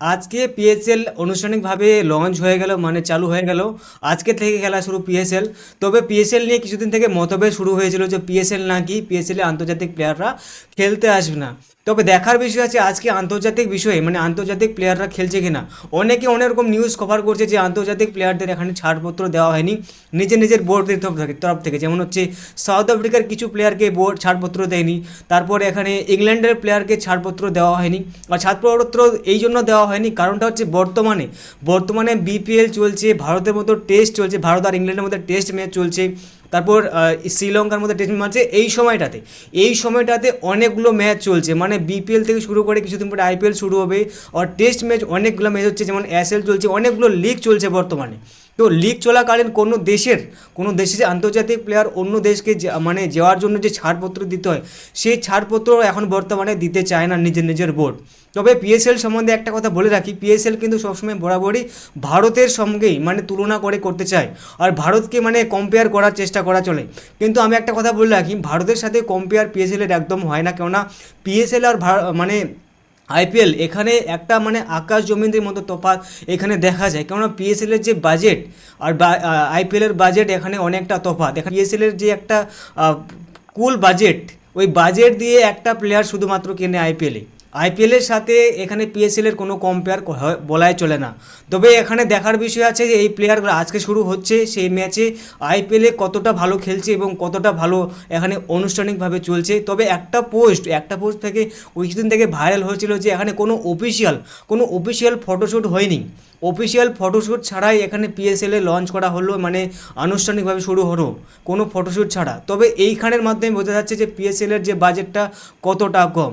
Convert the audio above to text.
আজকে পিএসএল আনুষ্ঠানিকভাবে লঞ্চ হয়ে গেল মানে চালু হয়ে গেল। আজকে থেকে খেলা শুরু পিএসএল তবে পিএসএল নিয়ে কিছুদিন থেকে মতভেদ শুরু হয়েছিল যে পিএসএল নাকি পিএসএল এ আন্তর্জাতিক প্লেয়াররা খেলতে আসবে না। তবে দেখার বিষয় আছে, আজকে আন্তর্জাতিক বিষয়ে মানে আন্তর্জাতিক প্লেয়াররা খেলছে কিনা? অনেকে অনেক রকম নিউজ কভার করছে যে আন্তর্জাতিক প্লেয়ারদের এখানে ছাড়পত্র দেওয়া হয়নি নিজের নিজের বোর্ডের তরফ থেকে যেমন হচ্ছে সাউথ আফ্রিকার কিছু প্লেয়ারকে বোর্ড ছাড়পত্র দেয়নি, তারপর এখানে ইংল্যান্ডের প্লেয়ারকে ছাড়পত্র দেওয়া হয়নি। আর ছাড়পত্র এই জন্য দেওয়া হয়নি, কারণটা হচ্ছে বর্তমানে বর্তমানে বিপিএল চলছে, ভারতের মতো টেস্ট চলছে, ভারত আর ইংল্যান্ডের মধ্যে টেস্ট ম্যাচ চলছে, তারপর শ্রীলঙ্কার মধ্যে টেস্ট ম্যাচ এই সময়টাতে এই সময়টাতে অনেকগুলো ম্যাচ চলছে মানে বিপিএল থেকে শুরু করে কিছুদিন পরে আইপিএল শুরু হবে। আর টেস্ট ম্যাচ অনেকগুলো ম্যাচ হচ্ছে, যেমন এসএল চলছে, অনেকগুলো লিগ চলছে বর্তমানে। তো লিগ চলাকালীন কোনো দেশের, কোনো দেশে যে আন্তর্জাতিক প্লেয়ার অন্য দেশকে মানে যাওয়ার জন্য যে ছাড়পত্র দিতে হয়, সেই ছাড়পত্র এখন বর্তমানে দিতে চায় না নিজের নিজের বোর্ড তবে পিএসএল সম্বন্ধে একটা কথা বলে রাখি পিএসএল কিন্তু সবসময় বরাবরই ভারতের সঙ্গেই মানে তুলনা করে করতে চায় আর ভারতকে মানে কম্পেয়ার করার চেষ্টা করা চলে। কিন্তু আমি একটা কথা বলে রাখি, ভারতের সাথে কম্পেয়ার পিএসএলের একদম হয় না কেননা পিএসএল আর মানে আইপিএল এখানে একটা মানে আকাশ জমিনদের মতো তফাৎ এখানে দেখা যায়। কেননা পিএসএলের যে বাজেট আর আইপিএল এর বাজেট এখানে অনেকটা তফাৎ। এখানে পিএসএল এর যে একটা কুল বাজেট ওই বাজেট দিয়ে একটা প্লেয়ার শুধুমাত্র কেনে আইপিএলে আইপিএলের সাথে এখানে পিএসএল এর কোনো কম্পেয়ার বলাই চলে না। তবে এখানে দেখার বিষয় আছে যে এই প্লেয়ারগুলো আজকে শুরু হচ্ছে, সেই ম্যাচে আইপিএলে কতটা ভালো খেলছে এবং কতটা ভালো এখানে আনুষ্ঠানিকভাবে চলছে। তবে একটা পোস্ট একটা পোস্ট থেকে ওই কিছুদিন থেকে ভাইরাল হয়েছিল যে এখানে কোনো অফিসিয়াল কোনো অফিসিয়াল ফটোশ্যুট হয়নি। অফিসিয়াল ফটোশ্যুট ছাড়াই এখানে পিএসএল লঞ্চ করা হলো মানে আনুষ্ঠানিকভাবে শুরু হলো, কোনো ফটোশ্যুট ছাড়া। তবে এইখানের মাধ্যমে বোঝা যাচ্ছে যে পিএসএল এর যে বাজেটটা কতটা কম।